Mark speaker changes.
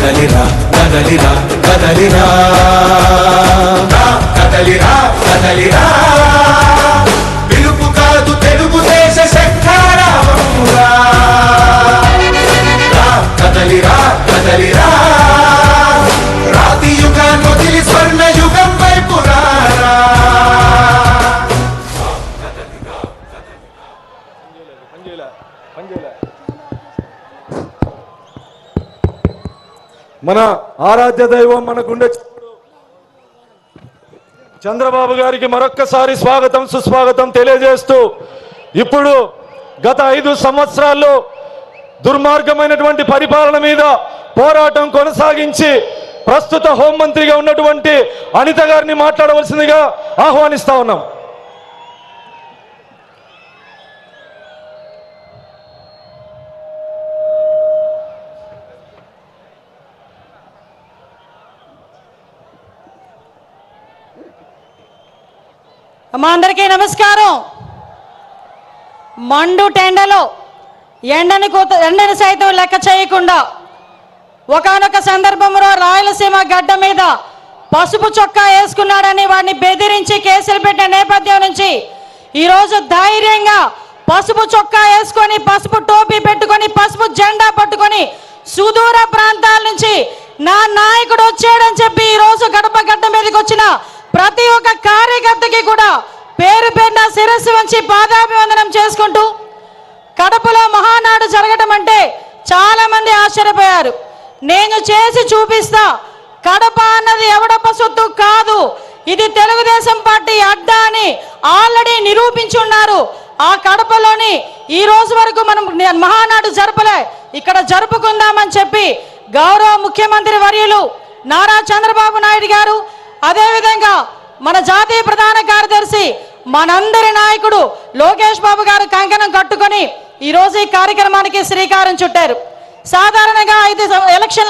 Speaker 1: కదలిరా కదలిరా కదలిరా. కదలిరా కదలిరా. పిలుపు కాదు తెలుగుదేశ శంఖారావమురా రా, కదలిరా కదలిరా. రాతి యుగాన్ని వదిలి స్వర్ణ యుగం వైపు రారా
Speaker 2: మన ఆరాధ్య దైవం మన చంద్రబాబు గారికి మరొక్కసారి స్వాగతం సుస్వాగతం తెలియజేస్తూ ఇప్పుడు గత ఐదు సంవత్సరాల్లో దుర్మార్గమైనటువంటి పరిపాలన మీద పోరాటం కొనసాగించి ప్రస్తుత హోంమంత్రిగా ఉన్నటువంటి అనిత గారిని మాట్లాడవలసిందిగా ఆహ్వానిస్తా ఉన్నాం.
Speaker 3: మా అందరికీ నమస్కారం. మండు టెండలో ఎండని కూత ఎండని సైతం లెక్క చేయకుండా ఒకానొక సందర్భంలో రాయలసీమ గడ్డ మీద పసుపు చొక్కా వేసుకున్నాడని వాడిని బెదిరించి కేసులు పెట్టిన నేపథ్యం నుంచి ఈరోజు ధైర్యంగా పసుపు చొక్కా వేసుకొని పసుపు టోపీ పెట్టుకొని పసుపు జెండా పట్టుకొని సుదూర ప్రాంతాల నుంచి నా నాయకుడు వచ్చాడని చెప్పి ఈరోజు గడప గడ్డ మీదకి వచ్చిన ప్రతి ఒక్క కార్యకర్తకి కూడా పేరు పేరున శిరస్సు వంచి పాదాభివందనం చేసుకుంటూ కడపలో మహానాడు జరగడం అంటే చాలా మంది ఆశ్చర్యపోయారు. నేను చేసి చూపిస్తా. కడప అన్నది ఎవడప్ప సొత్తు కాదు. ఇది తెలుగుదేశం పార్టీ అడ్డా అని ఆల్రెడీ నిరూపించున్నారు ఆ కడపలోని ఈ రోజు వరకు మనం మహానాడు జరపలే. ఇక్కడ జరుపుకుందామని చెప్పి గౌరవ ముఖ్యమంత్రి వర్యులు నారా చంద్రబాబు నాయుడు గారు అదేవిధంగా మన జాతీయ ప్రధాన కార్యదర్శి మనందరి నాయకుడు లోకేష్ బాబు గారు కంకణం కట్టుకొని ఈ ఈ కార్యక్రమానికి శ్రీకారం చుట్టారు. సాధారణంగా ఐదు ఎలక్షన్